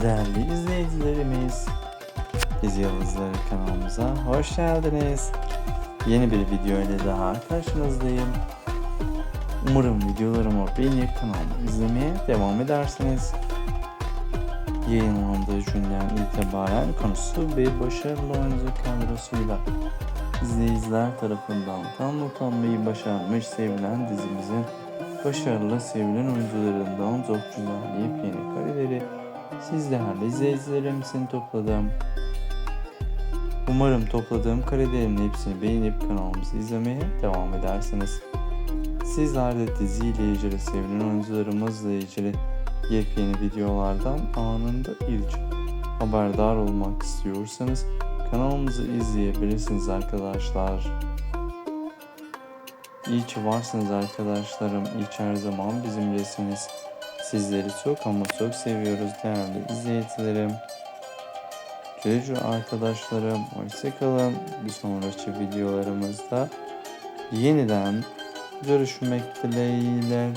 Değerli izleyicilerimiz, Dizi Yıldızları kanalımıza hoş geldiniz. Yeni bir video ile daha karşınızdayım. Umarım videolarımı beğenip kanalımı izlemeye devam edersiniz. Yayınlandığı günden itibaren konusu bir başarılı oyuncu kadrosuyla izleyiciler tarafından tam utanmayı başarmış sevilen dizimizin başarılı sevilen oyuncularından çok güzel yepyeni kareleri siz değerli izleyicilerimizin topladım. Umarım topladığım karelerimin hepsini beğenip kanalımızı izlemeye devam edersiniz. Sizler de diziyle ilgili sevilen oyuncularımızla ilgili yepyeni videolardan anında ilk haberdar olmak istiyorsanız kanalımızı izleyebilirsiniz arkadaşlar. İyi ki varsınız arkadaşlarım. İyi ki her zaman bizimlesiniz. Sizleri çok ama çok seviyoruz değerli izleyicilerim. Güle arkadaşlarım. Hoşçakalın. Bir sonraki videolarımızda yeniden görüşmek dileğiyle.